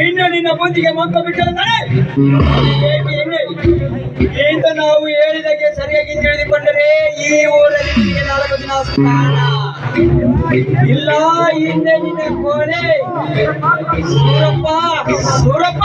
ಇನ್ನು ನಿನ್ನ ಬುದ್ಧಿಗೆ ಮಂಕ ಬಿಟ್ಟರು ತಾನೆ ಏಕೆ ಎನ್ನೆ? ಇಂದು ನಾವು ಹೇಳಿದಾಗೆ ಸರಿಯಾಗಿ ತಿಳಿದುಕೊಂಡರೆ ಈ ಊರಲ್ಲಿ ನಾಲ್ಕು ದಿನ ಸ್ನಾನ. ಇಲ್ಲ ಹಿಂದೆ ನಿನ್ನ ಕೋಣೆ. ಸೂರಪ್ಪ ಸೂರಪ್ಪ.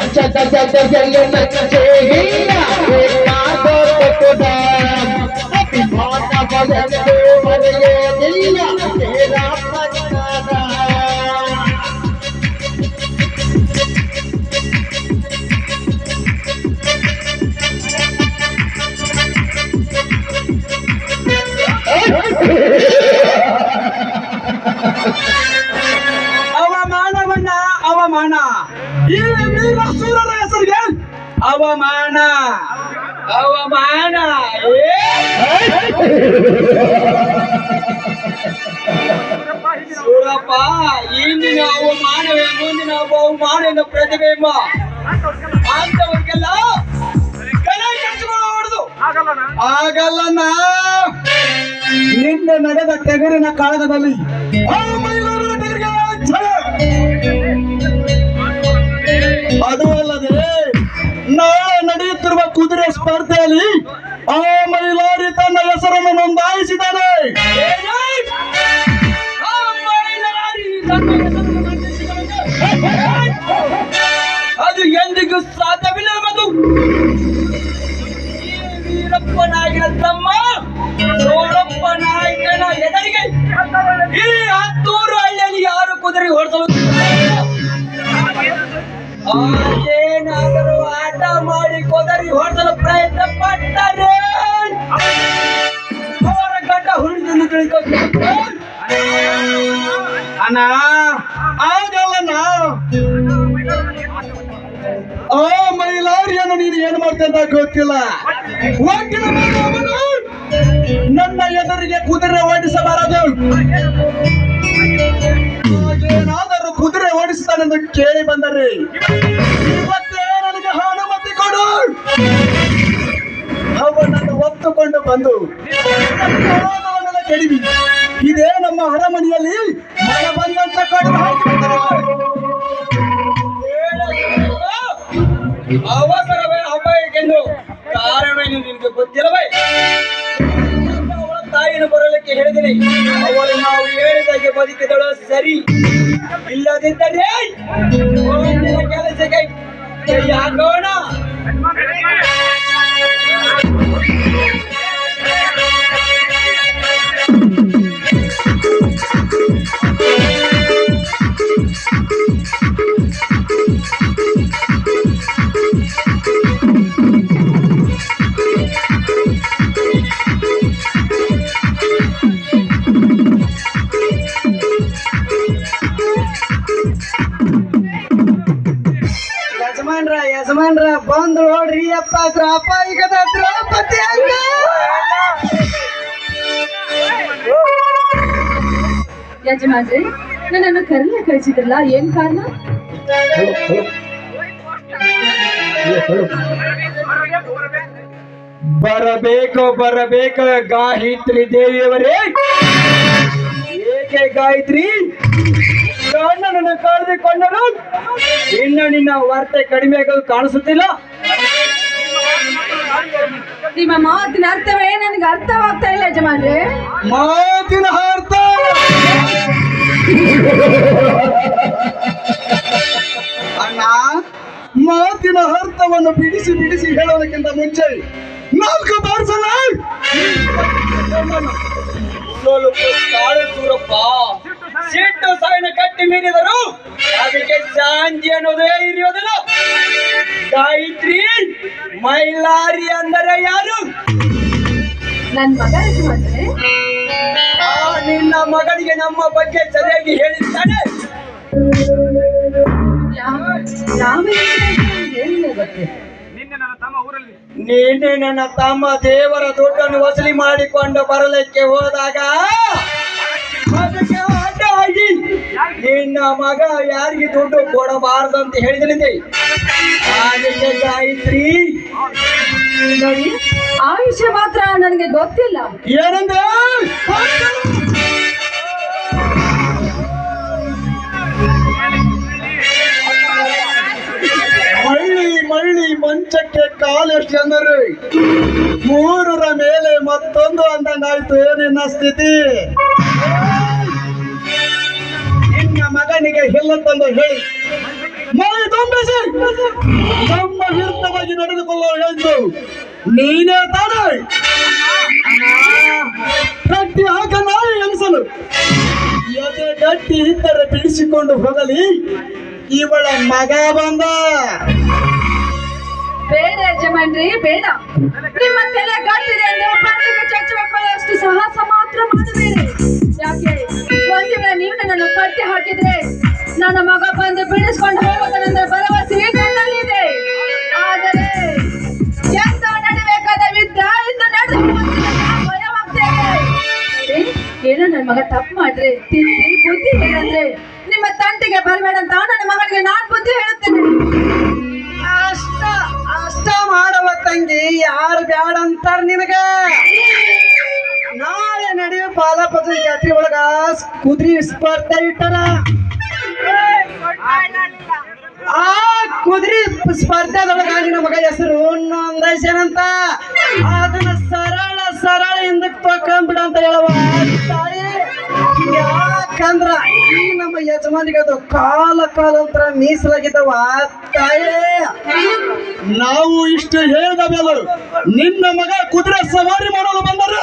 अच्छा अच्छा अच्छा अच्छा ये मैं कचेगी ಅವಮಾನವನ್ನ ಅವಮಾನ ಈ ವೀರ ಸೂರರ ಹೆಸರಿಗೆ ಅವಮಾನ ಅವಮಾನ? ಸೂರಪ್ಪ ಇಂದಿನ ಅವಮಾನವೇ ಮುಂದಿನ ಬಹುಮಾನ ಎಂದು ಪ್ರತಿಬಿಂಬ. ಅಂತವರಿಗೆಲ್ಲ ಆಗಲ್ಲಣ್ಣ ನಿನ್ನೆ ನಡೆದ ತೆಗರಿನ ಕಾಳಗದಲ್ಲಿ ಸ್ಪರ್ಧೆಯಲ್ಲಿ ಆ ಮೈಲಾರಿ ತನ್ನ ಹೆಸರನ್ನು ನೋಂದಾಯಿಸಿದ್ದಾನೆ. ಅದು ಎಂದಿಗೂ ಸಾಧ್ಯವಿಲ್ಲ ಮತ್ತು ಈ ವೀರಪ್ಪ ನಾಯಕನ ತಮ್ಮ ಸೋಳಪ್ಪ ನಾಯಕನ ಎದುರಿಗೆ ಈ ಹತ್ತೂರು ಹಳ್ಳಿಯಲ್ಲಿ ಯಾರು ಕುದುರೆ ಏನಾದರೂ ಆಟ ಮಾಡಿ ಕುದುರೆ ಪ್ರಯತ್ನ ಪಟ್ಟರೆ ಗಡ್ಡ ಹುಳಿದನ್ನು ತಿಳ್ಕೊಂಡು ಅಣ್ಣ ಆಗಲ್ಲಣ್ಣ ಆ ಮೈಲಾರಿಯನ್ನು ನೀನು ಏನು ಮಾಡ್ತಾ ಅಂತ ಗೊತ್ತಿಲ್ಲ. ನನ್ನ ಎದುರಿಗೆ ಕುದುರೆ ಓಡಿಸಬಾರದು. ಏನಾದರೂ ಕುದುರೆ ಓಡಿಸ್ತಾನೆಂದು ಕೇಳಿ ಬಂದರೆ? ಬಂದು ಕೆಡಿವಿ. ಇದೇ ನಮ್ಮ ಅರಮನೆಯಲ್ಲಿ ಮನ ಬಂದಂತ. ಅವಸರವೇ ಅಪಾಯಕ್ಕೆಂದು ಕಾರಣವೇನು ನಿನಗೆ ಗೊತ್ತಿಲ್ಲವೇ? ಅವಳ ತಾಯಿನ ಬರಲಿಕ್ಕೆ ಹೇಳಿದಿನಿ ಅವಳು ನಾವು ಹೇಳಿದಾಗೆ ಬದುಕಿದಳು ಸರಿ. ಇಲ್ಲದಿದ್ದರೆ ಕೆಲಸಕ್ಕೆ ಕೈ ಹಾಕೋಣ. ಯಪ್ಪ ಈಗ ದ್ರೌಪದಿ ಅಂಗ! ಯಜಮಾನ್ರಿ ನನ್ನನ್ನು ಕರೆಲ್ಲ ಕಳಿಸಿದ್ರಲ್ಲ ಏನ್ ಕಾರಣ? ಬರಬೇಕು ಬರಬೇಕು ಗಾಯಿತ್ರಿ ದೇವಿಯವರೇ! ಏಕೆ ಗಾಯತ್ರಿ? ಕಣ್ಣನನ್ನು ಕಳೆದುಕೊಂಡರು ಇನ್ನ ನಿನ್ನ ವಾರ್ತೆ ಕಡಿಮೆ ಆಗೋದು ಕಾಣಿಸುತ್ತಿಲ್ಲ. ನಿಮ್ಮ ಮಾತಿನ ಅರ್ಥವೇ ನನಗೆ ಅರ್ಥವಾಗ್ತಾ ಇಲ್ಲ ಯಜಮಾನ್ರೆ. ಮಾತಿನ ಅರ್ಥ. ಅಣ್ಣ ಮಾತಿನ ಅರ್ಥವನ್ನು ಬಿಡಿಸಿ ಬಿಡಿಸಿ ಹೇಳೋದಕ್ಕಿಂತ ಮುಂಚೆ ನಾಲ್ಕು ಬಾರ್ಸಲ್ಲ ದೂರಪ್ಪ. ಸಿಟ್ಟು ಸಾಯಿನ ಕಟ್ಟಿ ಮೀರಿದರು. ಅದಕ್ಕೆ ಜಾಂಜಿ ಅನ್ನೋದೇ ಗಾಯತ್ರಿ ಮೈಲಾರಿ ಅಂದರೆ ಯಾರು? ನನ್ನ ಮಗ ಯಜಮಾನ್ರೆ ಆ ನಿನ್ನ ಮಗನಿಗೆ ನಮ್ಮ ಬಗ್ಗೆ ಸರಿಯಾಗಿ ಹೇಳಿದ್ದಾನೆ. ಯಾವ ಯಾವ ಯಜಮಾನ್ರೆ ಹೇಳಿಲ್ಲ ಗೊತ್ತೇ ನೀನೆ ನನ್ನ ತಮ್ಮ ದೇವರ ದುಡ್ಡನ್ನು ವಸೂಲಿ ಮಾಡಿಕೊಂಡು ಬರಲಿಕ್ಕೆ ಹೋದಾಗ ಅದಕ್ಕೆ ಅಡ್ಡಾಗಿ ನಿನ್ನ ಮಗ ಯಾರಿಗೆ ದುಡ್ಡು ಕೊಡಬಾರದು ಅಂತ ಹೇಳಿದ್ರೆ ಅದಕ್ಕೆ ಗಾಯತ್ರಿ. ನೋಡಿ ಆ ವಿಷಯ ಮಾತ್ರ ನನಗೆ ಗೊತ್ತಿಲ್ಲ. ಏನಂದ್ರೆ? ಮಳ್ಳಿ ಮಳ್ಳಿ ಮಂಚಕ್ಕೆ ಕಾಲೆಷ್ಟು ಜನರು? ಮೂರರ ಮೇಲೆ ಮತ್ತೊಂದು ಅಂದಂಗಾಯ್ತು. ನಿನ್ನ ಸ್ಥಿತಿ? ನಿನ್ನ ಮಗನಿಗೆ ಹೇಳಿ. ಮೈ ತಂಬಿಸಿ. ನಮ್ಮ ವಿರುದ್ಧವಾಗಿ ನಡೆದುಕೊಳ್ಳುವ ಎಂದು ನೀನೇ ತಾನೇ. ಕಟ್ಟಿ ಹಾಕ ನಾಯಿ ಎನಿಸಲು. ಎದೆ ಗಟ್ಟಿ ಇದ್ದರೆ ಬಿಡಿಸಿಕೊಂಡು ಹೋಗಲಿ. ಇವಳ ಮಗ ಬಂದ. ಬೇಡ ಯಜಮಾನ್ರಿ, ಬೇಡ. ನಿಮ್ಮ ತಲೆ ಗಟ್ಟಿದೆ ಎಂದು ಪ್ರಾಣಿಗೆ ಚಚ್ಚಬೇಕು ಸಾಹಸ ಮಾತ್ರ ಮಾಡಬೇಡಿ. ಯಾಕೆ? ಒಂದು ವೇಳೆ ನೀವು ನನ್ನನ್ನು ಕಟ್ಟಿ ಹಾಕಿದ್ರೆ ಹೇಳಂದ್ರೆ ನಿಮ್ಮ ತಂಟಿಗೆ ಬರಬೇಡ ಅಂತ ನನ್ನ ಮಗನಿಗೆ ನಾನ್ ಬುದ್ಧಿ ಹೇಳುತ್ತೇನೆ. ಅಷ್ಟ ಅಷ್ಟ ಮಾಡವ ತಂಗಿ ಯಾರು ಬ್ಯಾಡ ಅಂತಾರ ನಿನಗ? ನಾಳೆ ನಡೆಯುವ ಪಾಲಪದ ಜಾತ್ರೆ ಒಳಗ ಕುದುರೆ ಸ್ಪರ್ಧೆ ಇಟ್ಟರ? ಆ ಕುದುರೆ ಸ್ಪರ್ಧೆದೊಳಗ ನಿನ್ನ ಮಗ ಹೆಸರು ನೊಂದೈಸೇನಂತ ಅದನ್ನ ಸರಳ ಸರಳ ಹಿಂದಕ್ಕೆ ತಕೊಂಡ್ಬಿಡ ಅಂತ ಹೇಳುವ. ಯಾಕಂದ್ರ ಈ ನಮ್ಮ ಯಜಮಾನಿಗೆ ಅದು ಕಾಲ ಕಾಲಂತರ ಮೀಸಲಾಗಿದ್ದವ. ನಾವು ಇಷ್ಟು ಹೇಳಿದ ನಿನ್ನ ಮಗ ಕುದುರೆ ಸವಾರಿ ಮಾಡಲು ಬಂದರೆ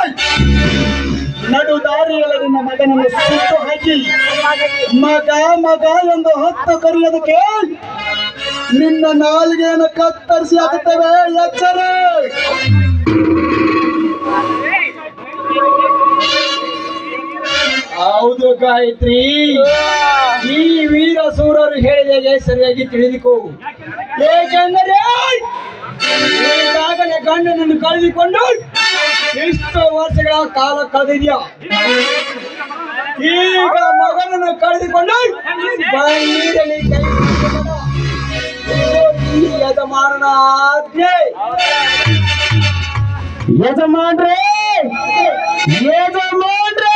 ನಡು ದಾರಿಯಲ್ಲಿ ನಿನ್ನ ಮಗನನ್ನು ಸುಟ್ಟು ಹಾಕಿ ಮಗ ಮಗ ಎಂದು ಹತ್ತು ಕರೆಯೋದಕ್ಕೆ ನಿನ್ನ ನಾಲಿಗೆಯನ್ನು ಕತ್ತರಿಸಿ ಹಾಕುತ್ತೇವೆ, ಎಚ್ಚರ. ಹೌದು ಗಾಯತ್ರಿ. ಈ ವೀರ ಸೂರರು ಹೇಳಿದಾಗೆ ಸರಿಯಾಗಿ ತಿಳಿದುಕೋ. ಏಕೆಂದರೆ ಈಗಾಗಲೇ ಗಂಡನನ್ನು ಕಳೆದುಕೊಂಡು ಎಷ್ಟು ವರ್ಷಗಳ ಕಾಲ ಕಳೆದಿದ್ಯಾ? ಈಗ ಮಗನನ್ನು ಕಳೆದುಕೊಂಡು ಈ ಯಜಮಾನನ ಆಜ್ಞೆ ಯಜಮಾನ್ರೇ! ಯಜಮಾನ್ರೇ!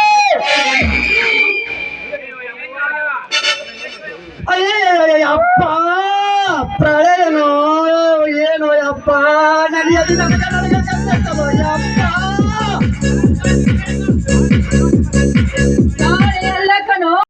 ಪ್ರಳಯನೋ ಏನೋ